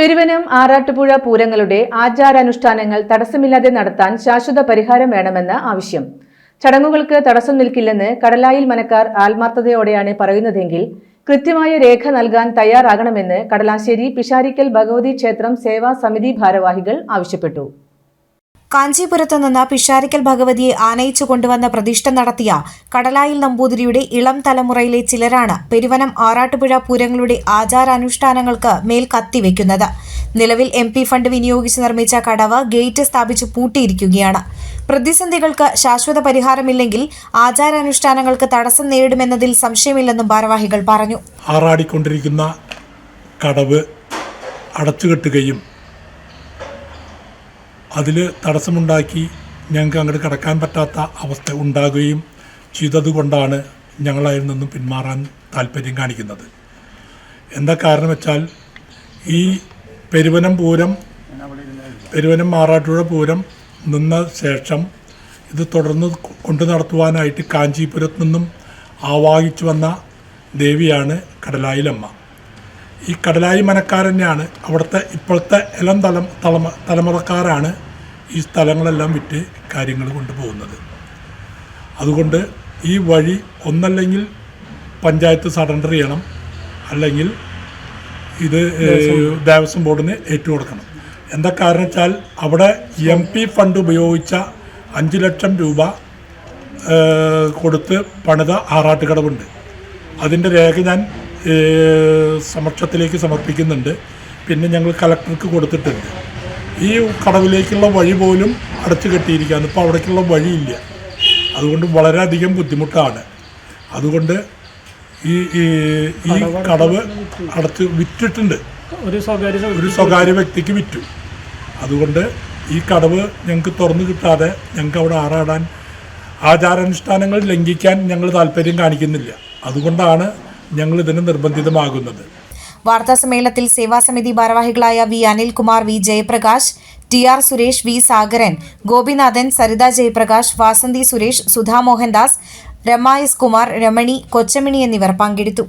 പെരുവനം ആറാട്ടുപുഴ പൂരങ്ങളുടെ ആചാരാനുഷ്ഠാനങ്ങൾ തടസ്സമില്ലാതെ നടത്താൻ ശാശ്വത പരിഹാരം വേണമെന്ന് ആവശ്യം. ചടങ്ങുകൾക്ക് തടസ്സം നിൽക്കില്ലെന്ന് കടലായിൽ മനക്കാർ ആത്മാർത്ഥതയോടെയാണ് പറയുന്നതെങ്കിൽ കൃത്യമായ രേഖ നൽകാൻ തയ്യാറാകണമെന്ന് കടലാശ്ശേരി പിഷാരിക്കൽ ഭഗവതി ക്ഷേത്രം സേവാ സമിതി ഭാരവാഹികൾ ആവശ്യപ്പെട്ടു. കാഞ്ചീപുരത്തു നിന്ന് പിഷാരിക്കൽ ഭഗവതിയെ ആനയിച്ചു കൊണ്ടുവന്ന പ്രതിഷ്ഠ നടത്തിയ കടലായിൽ നമ്പൂതിരിയുടെ ഇളം തലമുറയിലെ ചിലരാണ് പെരുവനം ആറാട്ടുപുഴ പൂരങ്ങളുടെ ആചാരാനുഷ്ഠാനങ്ങൾക്ക് മേൽ കത്തിവെക്കുന്നത്. നിലവിൽ എം പി ഫണ്ട് വിനിയോഗിച്ച് നിർമ്മിച്ച കടവ് ഗേറ്റ് സ്ഥാപിച്ച് പൂട്ടിയിരിക്കുകയാണ്. പ്രതിസന്ധികൾക്ക് ശാശ്വത പരിഹാരമില്ലെങ്കിൽ ആചാരാനുഷ്ഠാനങ്ങൾക്ക് തടസ്സം നേരിടുമെന്നതിൽ സംശയമില്ലെന്നും ഭാരവാഹികൾ പറഞ്ഞു. ആറാടിക്കൊണ്ടിരിക്കുന്ന കടവ് അടച്ചുകെട്ടുകയും അതിൽ തടസ്സമുണ്ടാക്കി ഞങ്ങൾക്ക് അങ്ങോട്ട് കടക്കാൻ പറ്റാത്ത അവസ്ഥ ഉണ്ടാകുകയും ചെയ്തതുകൊണ്ടാണ് ഞങ്ങളതിൽ നിന്നും പിന്മാറാൻ താല്പര്യം കാണിക്കുന്നത്. എന്താ കാരണം വെച്ചാൽ ഈ പെരുവനം പൂരം പെരുവനം മാറാട്ടുഴ പൂരം നിന്ന ശേഷം ഇത് തുടർന്ന് കൊണ്ടു നടത്തുവാനായിട്ട് കാഞ്ചീപുരത്ത് നിന്നും ആവാഹിച്ചു വന്ന ദേവിയാണ് കടലായിലമ്മ. ഈ കടലായി മനക്കാർ തന്നെയാണ് അവിടുത്തെ ഇപ്പോഴത്തെ ഇളം തലം തലമ തലമുറക്കാരാണ് ഈ സ്ഥലങ്ങളെല്ലാം വിറ്റ് കാര്യങ്ങൾ കൊണ്ടുപോകുന്നത്. അതുകൊണ്ട് ഈ വഴി ഒന്നല്ലെങ്കിൽ പഞ്ചായത്ത് സറണ്ടർ ചെയ്യണം അല്ലെങ്കിൽ ഇത് ദേവസ്വം ബോർഡിന് ഏറ്റുകൊടുക്കണം. എന്താ കാരണം വെച്ചാൽ അവിടെ എം പി ഫണ്ട് ഉപയോഗിച്ച അഞ്ച് ലക്ഷം രൂപ കൊടുത്ത് പണിത ആറാട്ടുകടവുണ്ട്. അതിന്റെ രേഖ ഞാൻ സമക്ഷത്തിലേക്ക് സമർപ്പിക്കുന്നുണ്ട്. പിന്നെ ഞങ്ങൾ കലക്ടർക്ക് കൊടുത്തിട്ടുണ്ട്. ഈ കടവിലേക്കുള്ള വഴി പോലും അടച്ചു കെട്ടിയിരിക്കുകയാണ്. ഇപ്പോൾ അവിടേക്കുള്ള വഴിയില്ല. അതുകൊണ്ട് വളരെയധികം ബുദ്ധിമുട്ടാണ്. അതുകൊണ്ട് ഈ ഈ- കടവ് അടച്ച് വിറ്റിട്ടുണ്ട്. ഒരു സ്വകാര്യ ഒരു സ്വകാര്യ വ്യക്തിക്ക് വിറ്റു. അതുകൊണ്ട് ഈ കടവ് ഞങ്ങൾക്ക് തുറന്നു കിട്ടാതെ ഞങ്ങൾക്ക് അവിടെ ആറാടാൻ ആചാരാനുഷ്ഠാനങ്ങൾ ലംഘിക്കാൻ ഞങ്ങൾ താല്പര്യം കാണിക്കുന്നില്ല. അതുകൊണ്ടാണ് ഞങ്ങൾ ഇതിന് നിർബന്ധിതമാകുന്നത്. സമ്മേളനത്തിൽ സേവാസമിതി ഭാരവാഹികളായ V Anilkumar V Jayaprakash T R Suresh V Sagaran Gopinathan Saritha Jayaprakash Vasanthi Suresh Sudha Mohandas Rama S Kumar Ramani Kochamani എന്നിവർ പങ്കെടുത്തു.